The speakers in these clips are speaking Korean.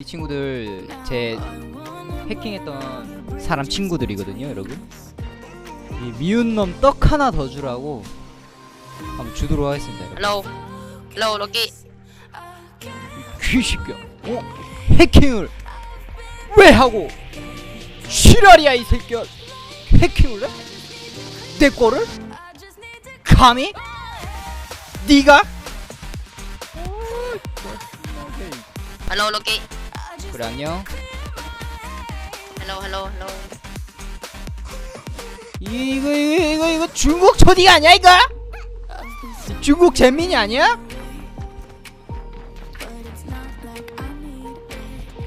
이 친구들 제 해킹했던 사람 친구들이거든요, 여러분. 이 미운 놈 떡 하나 더 주라고 한번 주도록 하겠습니다. 여러분. 헬로우 헬로우 로키 귀새끼야. 어? 해킹을 왜 하고? 시라리야 이 새끼야. 해킹을 해? 내 거를? 감히? 네가? 헬로우 로키 그래 안녕. 헬로우 헬로우 헬로우 이거 이거 이거 이거 중국 초딩 아니야 이거? 중국 잼민이 아니야?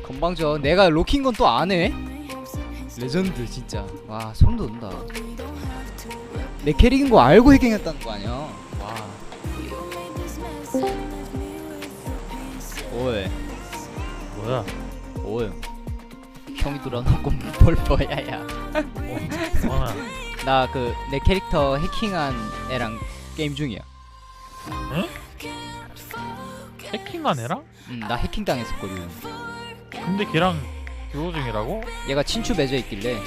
건방져 내가 로킹 건 또 안 해? 레전드 진짜 와 소름 돋는다 내 캐릭인 거 알고 해킹했다는 거 아니야 와 오이 뭐야? 오이 형이 들어놓고 뭘 뭐야 야 뭐하나? 나그 내 캐릭터 해킹한 애랑 게임 중이야. 해킹한 애랑? 음, 나 해킹 당했었거든. 근데 걔랑 듀오 중이라고? 얘가 친추 맺어 있길래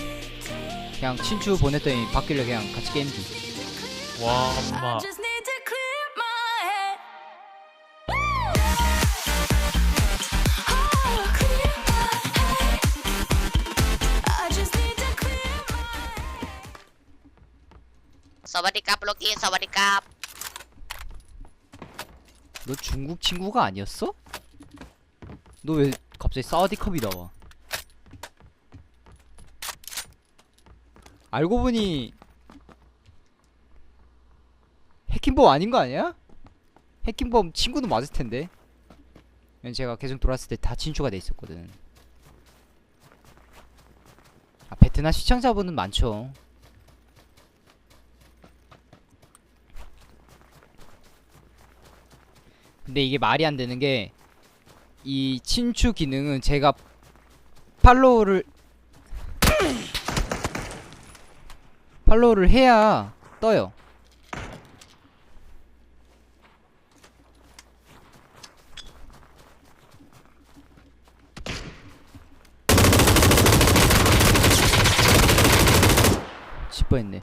그냥 친추 보냈더니 받길래 그냥 같이 게임 중. 와, 엄마. สวัสดีครับโลกี้สวัสดีครับ 너 중국 친구가 아니었어? 너 왜 갑자기 사우디컵이 나와? 알고 보니 해킹범 아닌 거 아니야? 해킹범 친구도 맞을 텐데. 왜냐면 제가 계속 돌았을 때 다 친추가 돼 있었거든. 아, 베트남 시청자분은 많죠. 근데 이게 말이 안 되는 게 이 친추 기능은 제가 팔로우를 팔로우를 해야 떠요. 집어했네.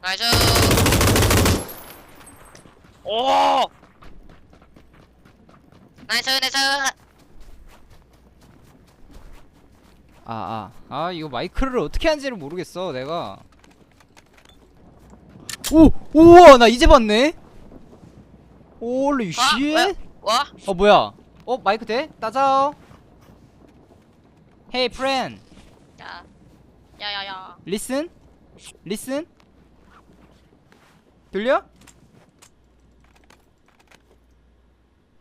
나이스 오! 나이스 나이스 아, 아, 아, 이거 마이크를 어떻게 하는지를 모르겠어, 내가. 오, 우와, 나 이제 봤네? 홀리 쉣. 와 어, 뭐야? 어, 마이크 돼? 따자오. Hey, friend. 야, 야야야 Listen? Listen? 들려?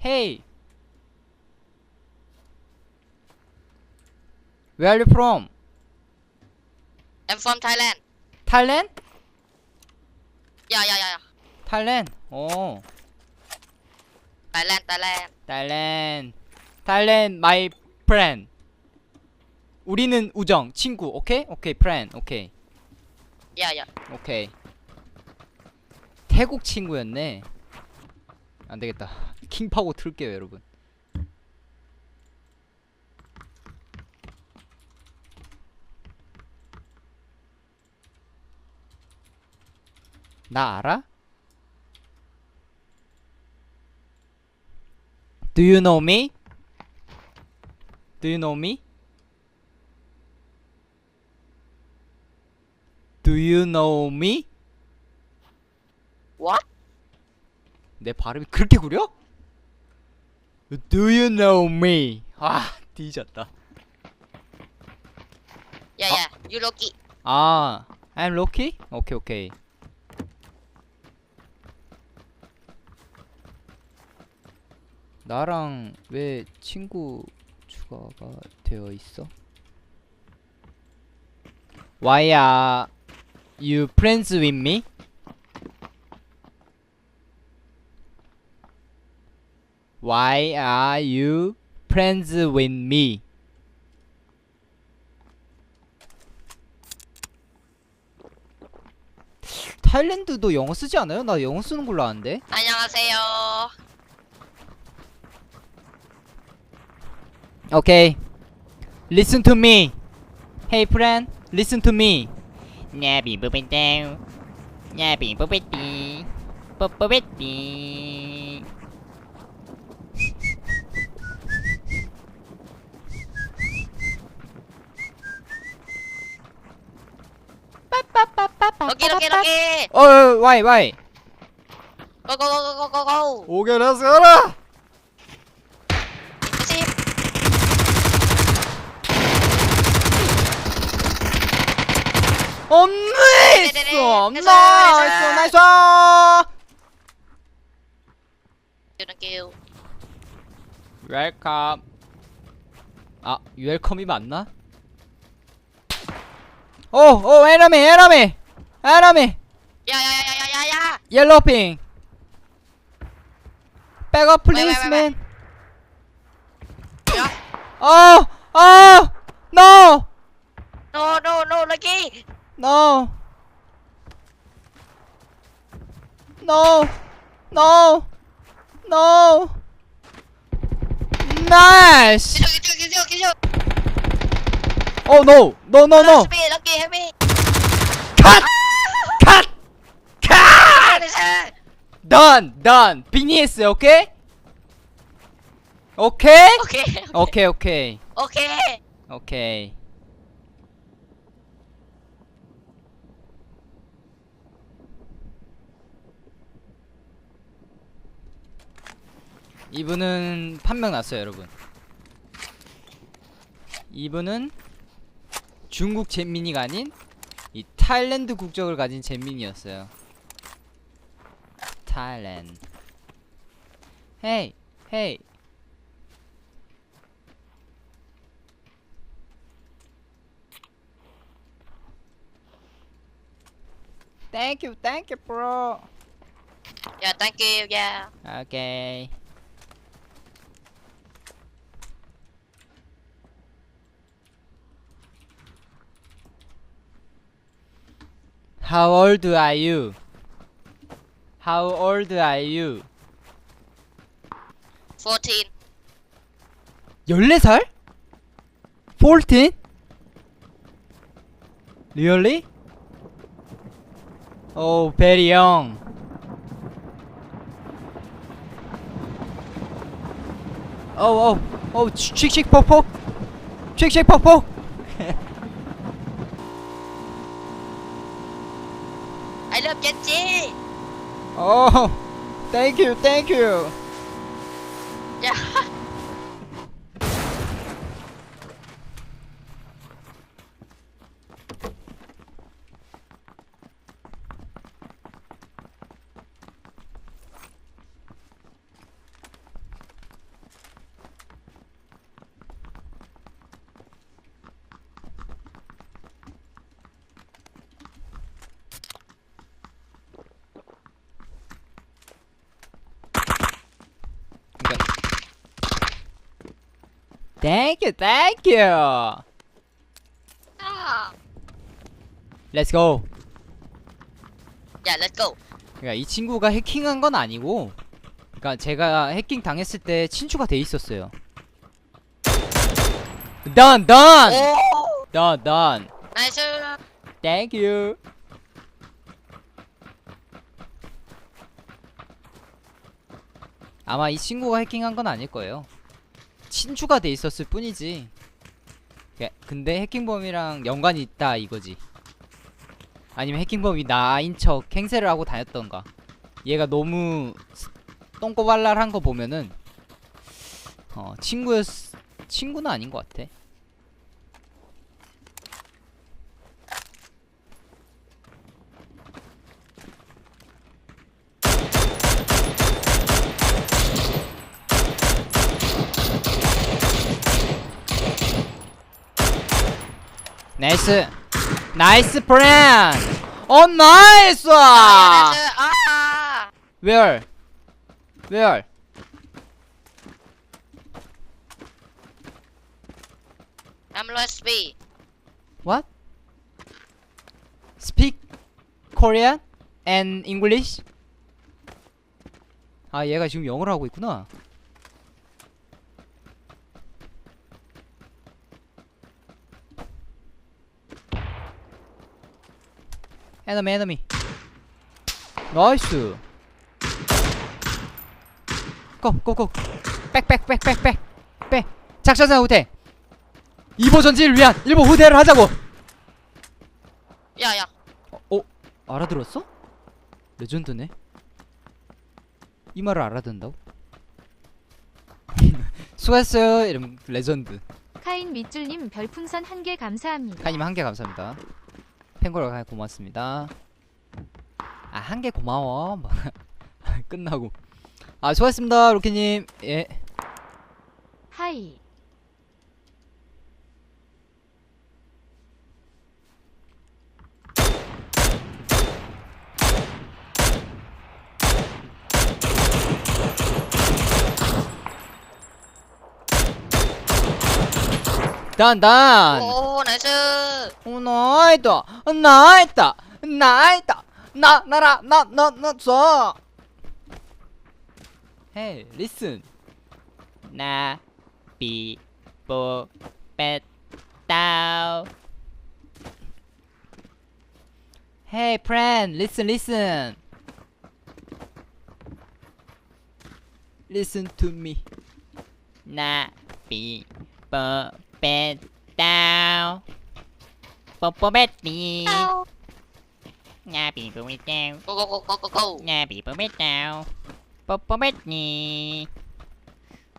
Hey. Where are you from? I'm from Thailand Thailand? 야야야야 Thailand. 어. Thailand Thailand Thailand. Thailand, my friend. 우리는 우정, 친구. 오케이? 오케이, friend. 오케이. 야야 오케이. 태국 친구였네. 안 되겠다. 킹파고 틀게요, 여러분. 나 알아? Do you know me? Do you know me? Do you know me? What? 내 발음이 그렇게 구려? Do you know me? 아, 뒤졌다. 야야 you 로키 아, I'm Loki? 오케이, 오케이. 나랑 왜 친구 추가가 되어 있어? Why are you friends with me? Why are you friends with me? 타일랜드도 영어 쓰지 않아요? 나 영어 쓰는 걸로 아는데. 안녕하세요 오케이. Listen to me. Hey friend, listen to me. 나비 부비땡. 나비 부비띠. 뽀뽀비띠. 로키 로키 로키 어, why, why? 고고고고고고 오케이, let's go. 다시 어, 나이스! 나이스! 나이스, 나이스! 땡큐 웰컴. 아, 웰컴이 맞나? 오, 오, 에너미, 에너미! 에너미! 야야야야야야야 옐로핑! 백업 왜, 왜, 플리즈 왜, 맨! 야 어! 어! 노! 노 노노 로키 노! 노! 노! 노! 나이스! 기죠 기죠 기죠 기죠 어, 노! 노, 노, 노! 스피 로키 헤비 컷! 컷! 컷! 나이스 done! done! 비니스, 오케이? 오케 이? 이분은 판명 났어요, 여러분. 이분은 중국 잼민이가 아닌 이 타일랜드 국적을 가진 잼민이었어요. 타일랜드. 헤이, 헤이. Thank you, thank you, bro. Okay. How old are you? How old are you? 14. 14살? 14? Really? Oh, very young. Oh, oh, oh, chick chick pop pop. Chick chick pop pop. love Genji. Oh, thank you, thank you. Yeah. Thank you, thank you. 아. Let's go. 야 let's go 그러니까 이 친구가 해킹한 건 아니고, 그러니까 제가 해킹 당했을 때 친추가 돼 있었어요. Done, done, 오 done, done. 나이스 Thank you. 아마 이 친구가 해킹한 건 아닐 거예요. 친추가 돼 있었을 뿐이지. 예, 근데 해킹범이랑 연관이 있다 이거지. 아니면 해킹범이 나인 척 행세를 하고 다녔던가. 얘가 너무 스- 똥꼬발랄한 거 보면은 어 친구였 친구는 아닌 것 같아. 나이스 나이스 프렌 어 나이스 아 where where I'm lost B what speak Korean and English 아 얘가 지금 영어를 하고 있구나 에너미 에너미 나이스 고고고 백백백백백 백 작전사 후퇴. 2보 전진을 위한 1보 후퇴를 하자고. 야야. 어? 알아들었어? 레전드네. 이 말을 알아듣는다고? 수고했어요 이러면 레전드. 카인 밑줄님 별풍선 한 개 감사합니다. 카님 한 개 감사합니다 penguin 고맙습니다. 아 한 개 고마워. 막 끝나고. 아 수고했습니다 로키님. 예. 하이. 단단 오 나이스 오 나이다 나이다 나이다 나 나라 나나나써 Hey listen 나 비보 뺐다우 Hey friend listen listen Listen to me 나 비보 뽀뽀뱃니 나비 뽀뱃다우 고고고고고고. 뽀뱃다우 뽀뽀뱃니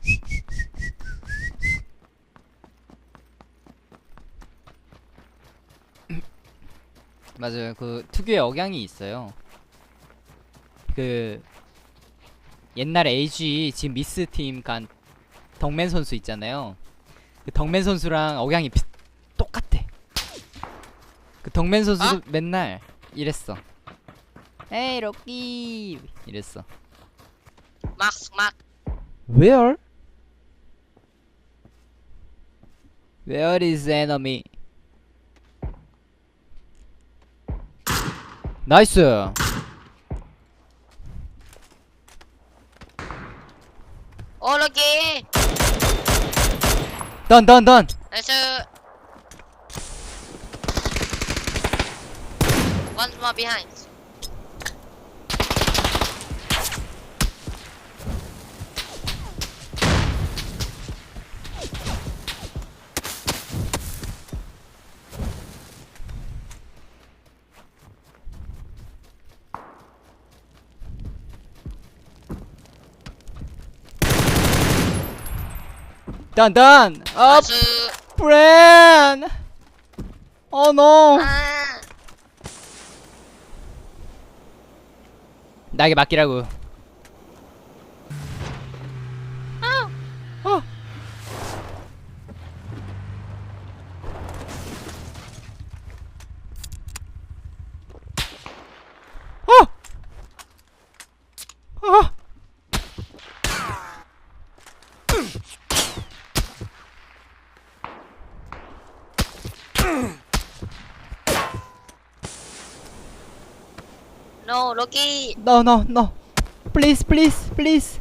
맞아요. 그 특유의 억양이 있어요. 그 옛날 AG 지금 미스 팀 간 덕맨 선수 있잖아요 그 덕맨 선수랑 억양이 비, 똑같아 그 덕맨 선수도 어? 맨날 이랬어 에이 로끼 이랬어 막스 막 Where? Where is enemy? 나이스. 오럭 키 던, 던, 던. 나이스 One more behind 던, 던. 업, 나이스 브랜. 어, 노. 아 나에게 맡기라고. No 럭키 No, no, no. Please, please, please.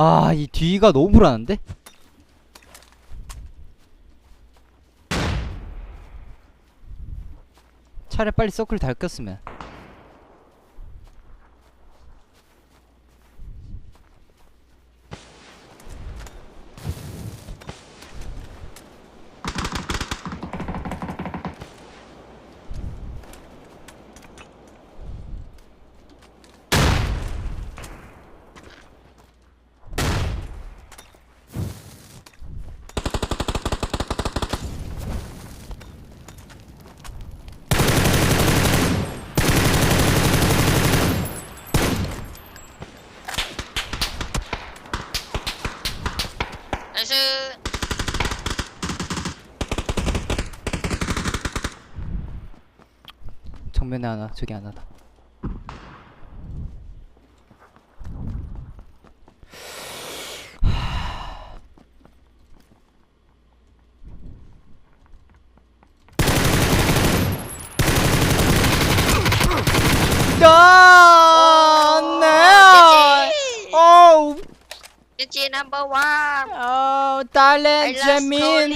아, 이 뒤가 너무 불안한데? 차라리 빨리 서클 달꼈으면 정면에 하나 저기 하나다. GG number one. 어, I 달렌 love 재민,